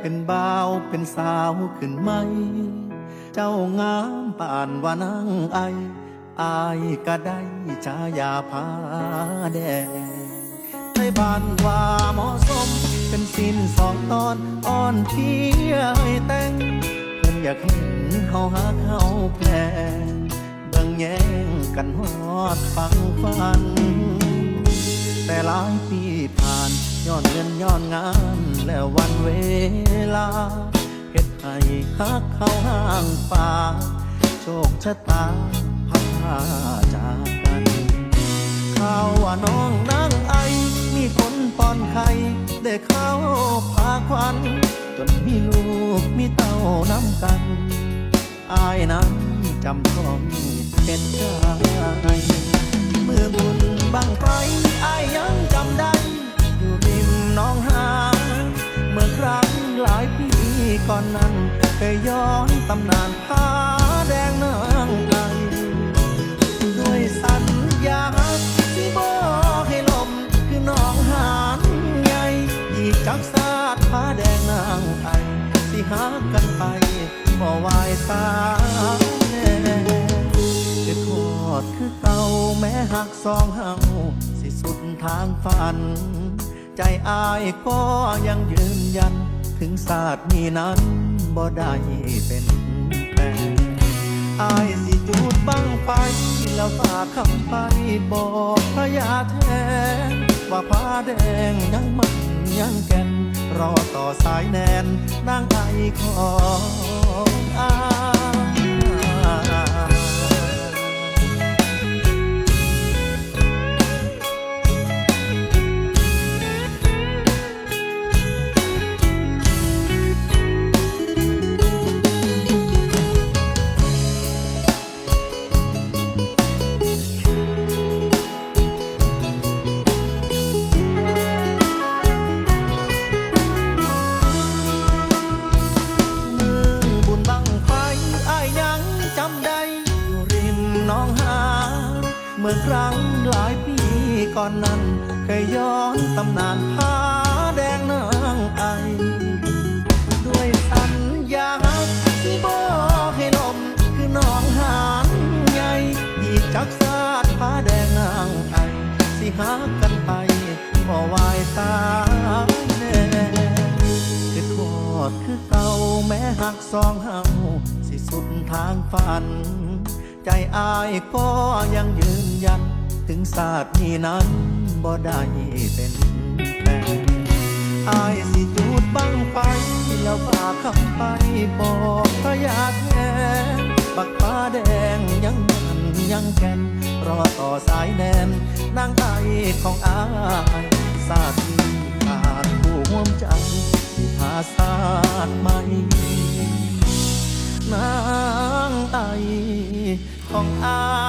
เป็นบ่าวเป็นสาวขึ้นไหม เจ้างามป่านว่านางไอ อายก็ได้ชายาพาแดงในบ้านว่าเหมาะสม เป็นสิ้นสองตอนอ่อนเพียให้แต่งเพิ่นอยากเห็นเขาหักเขาแพงเบิ่งแย่งกันฮอดฟังฟัน แต่หลายปีผ่านย้อนเงินย้อนงานแล้ววันเวลาเฮ็ดให้ฮักเขาห่างป่าโชคชะตาพัดพาจากกันข่าวว่าน้องนางไอ มีคนป้อนไข่ได้เข้าพาควัน จนมีลูกมีเต้าน้ำกัน อายนั้นจำต้องเป็นใจเมื่อบุญ บังไฟอายยังจำได้ อยู่ริมหน้องหา เมื่อครั้งหลายปีก่อนนั้นเคยย้อนตำนานผ้าแดงนางไอด้วยสัญญาที่บอกให้ลมคือน้องหานใหญ่อีกจักสาดผ้าแดงนางไอสิหากันไปบ่วายสาแน่ ดคือเก่าแม้หักสองเฮาสิสุดทางฝัน ใจอายก็ยังยืนยัน ถึงศาสตร์นี้นั้นบ่ได้เป็นแฟนอายสิจูดบังไฟแล้วฝากคำไปบอกพระยาแทน ว่าผ้าแดงยังมันยังแก่นรอต่อสายแนนนางไอของอ มื่อครั้งหลายปีก่อนนั้น เคยย้อนตำนานผ้าแดงนางไอ ด้วยสัญญาที่บอกให้ลมคือน้องหานใหญ่ยีจักสาดผ้าแดงนางไอ สิหากันไปบ่วายสาแน่คือทอดคือเก่าแม้หักสองเฮาสิสุดทางฝัน ใจอายก็ยังยืนยัน ถึงศาสตร์นี้นั้นบ่ได้เป็นแฟนอายสิจูดบังไฟแล้วฝากคำไปบอกพระยาแทนปักฟ้าแดงยังมันยังแก่นรอต่อสายแนนนางไอของอายศาสตร์ขาดผู้ห่วมใจภาษาทใหม่นางไอ ของอาย